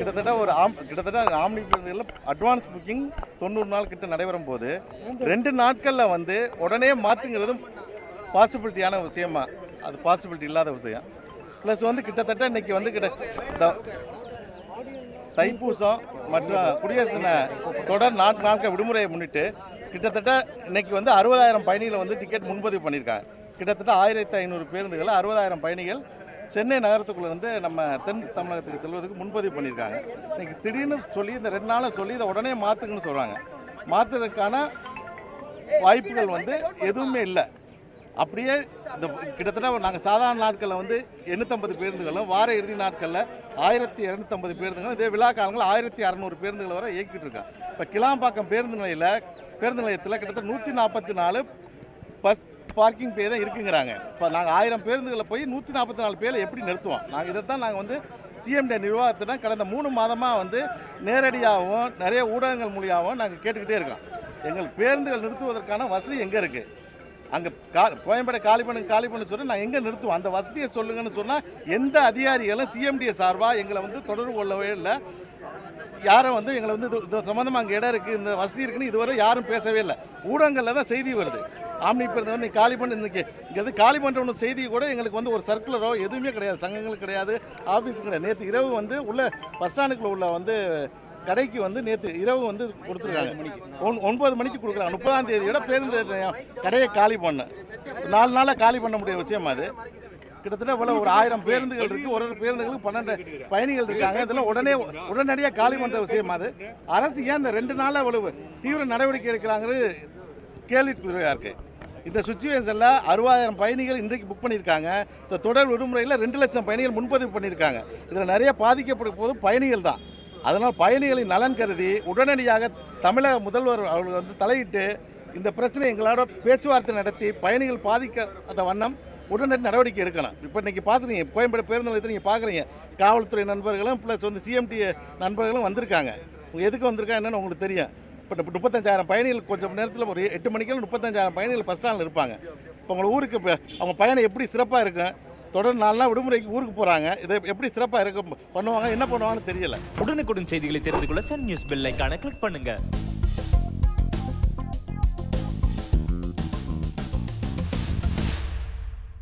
கிட்டத்தட்ட ஒரு ஆம் கிட்டத்தட்ட ஆம்னி பேருந்துகளில் அட்வான்ஸ் புக்கிங் தொண்ணூறு நாள் கிட்ட நடைபெறும் போது ரெண்டு நாட்களில் வந்து உடனே மாற்றுங்கிறதும் பாசிபிலிட்டியான விஷயமா? அது பாசிபிலிட்டி இல்லாத விஷயம். ப்ளஸ் வந்து கிட்டத்தட்ட இன்னைக்கு வந்து கிட்ட தைப்பூசம் மற்றும் குடியரசு தொடர் நாட்டு நாட்கள் விடுமுறையை முன்னிட்டு கிட்டத்தட்ட இன்னைக்கு வந்து அறுபதாயிரம் பயணிகளை வந்து டிக்கெட் முன்பதிவு பண்ணியிருக்காங்க. கிட்டத்தட்ட ஆயிரத்தி ஐநூறு பேருந்துகளில் அறுபதாயிரம் பயணிகள் சென்னை நகரத்துக்குள்ள இருந்து நம்ம தென் தமிழகத்துக்கு செல்வதற்கு முன்பதிவு பண்ணியிருக்காங்க. இன்னைக்கு திடீர்னு சொல்லி இந்த ரெண்டு நாளை சொல்லி இதை உடனே மாற்றுங்கன்னு சொல்கிறாங்க மாற்றுறதுக்கான வாய்ப்புகள் வந்து எதுவுமே இல்லை. அப்படியே இந்த கிட்டத்தட்ட நாங்கள் சாதாரண நாட்களில் வந்து எண்ணூற்றம்பது பேருந்துகளும் வார இறுதி நாட்களில் ஆயிரத்தி இரநூத்தம்பது பேருந்துகளும் இதே விழா காலங்களில் ஆயிரத்தி அறநூறு பேருந்துகள் வரை இயக்கிட்டு இருக்கோம் இப்போ கிளாம்பாக்கம் பேருந்து நிலையில் பேருந்து நிலையத்தில் கிட்டத்தட்ட நூற்றி நாற்பத்தி நாலு பஸ் பார்க்கிங் பே தான் இருக்குங்கிறாங்க. இப்போ நாங்கள் ஆயிரம் பேருந்துகளில் போய் நூற்றி நாற்பத்தி நாலு பேரை எப்படி நிறுத்துவோம்? நாங்கள் இதை தான் நாங்கள் வந்து சிஎம்டி நிர்வாகத்திடம் கடந்த மூணு மாதமாக வந்து நேரடியாகவும் நிறைய ஊடகங்கள் மூலியமாகவும் நாங்கள் கேட்டுக்கிட்டே இருக்கோம் எங்கள் பேருந்துகள் நிறுத்துவதற்கான வசதி எங்கே இருக்குது அங்கே கா கோயம்பேடு காலி பண்ணு காலி பண்ணு சொல்லி நான் எங்கே நிறுத்துவோம்? அந்த வசதியை சொல்லுங்கன்னு சொன்னால் எந்த அதிகாரிகளும் சிஎம்டிஏ சார்பாக எங்களை வந்து தொடர்பு கொள்ளவே இல்லை. யாரும் வந்து எங்களை வந்து இது சம்மந்தமாக அங்கே இடம் இருக்குது இந்த வசதி இருக்குன்னு இதுவரை யாரும் பேசவே இல்லை. ஊடகங்களில் தான் செய்தி வருது. ஆம்னி பேருந்து வந்து காலி பண்ணி இன்னைக்கு இங்கே காலி பண்ணுற ஒன்று செய்தி கூட எங்களுக்கு வந்து ஒரு சர்க்குலரோ எதுவுமே கிடையாது. சங்கங்களுக்கு கிடையாது ஆஃபீஸுக்கு கிடையாது. நேற்று இரவு வந்து உள்ள பஸ் ஸ்டாண்டுக்குள்ள உள்ள வந்து கடைக்கு வந்து நேற்று இரவு வந்து கொடுத்துருக்காங்க. ஒன் ஒன்பது மணிக்கு கொடுக்குறாங்க. முப்பதாம் தேதியோட பேருந்து கடையை காலி பண்ண. நாலு நாளாக காலி பண்ண முடிய விஷயம் அது. கிட்டத்தட்ட இவ்வளோ ஒரு ஆயிரம் பேருந்துகள் இருக்குது ஒரு ஒரு பேருந்துகளுக்கு பன்னெண்டு பயணிகள் இருக்காங்க. இதெல்லாம் உடனே உடனடியாக காலி பண்ணுற விஷயம் அது. அரசு ஏன் இந்த ரெண்டு நாளாக இவ்வளவு தீவிர நடவடிக்கை எடுக்கிறாங்கிறது கேள்விக்குறையாக இருக்குது இந்த சுச்சுவேஷனில் அறுபதாயிரம் பயணிகள் இன்றைக்கு புக் பண்ணியிருக்காங்க. இந்த தொடர் விடுமுறையில் ரெண்டு லட்சம் பயணிகள் முன்பதிவு பண்ணியிருக்காங்க. இதில் நிறைய பாதிக்கப்படும் போது பயணிகள் தான். அதனால் பயணிகளின் நலன் கருதி உடனடியாக தமிழக முதல்வர் அவர்கள் வந்து தலையிட்டு இந்த பிரச்சனை எங்களோட பேச்சுவார்த்தை நடத்தி பயணிகள் பாதிக்காத வண்ணம் உடனடி நடவடிக்கை எடுக்கணும். இப்போ இன்றைக்கி பார்த்துருங்க கோயம்பேடு பேருந்து நிலையத்தில் நீங்கள் பார்க்குறீங்க காவல்துறை நண்பர்களும் ப்ளஸ் வந்து சிஎம்டி நண்பர்களும் வந்திருக்காங்க. எதுக்கு வந்திருக்காங்க என்னன்னு உங்களுக்கு தெரியும். இப்போ முப்பத்தஞ்சாயிரம் பயணிகள் கொஞ்சம் நேரத்தில் ஒரு எட்டு மணிக்கெல்லாம் முப்பத்தஞ்சாயிரம் பயணிகள் பஸ் ஸ்டாண்டில் இருப்பாங்க. இப்போ உங்களை ஊருக்கு இப்போ அவங்க பயணம் எப்படி சிறப்பாக இருக்கும் தொடர் நாள்னா நாள் விடுமுறைக்கு ஊருக்கு போகிறாங்க இதை எப்படி சிறப்பாக இருக்கும் பண்ணுவாங்க? என்ன பண்ணுவாங்கன்னு தெரியல. உடனுக்குடன் செய்திகளை தெரிந்து கொள்ள சன் நியூஸ் பெல் ஐகானை கிளிக் பண்ணுங்கள்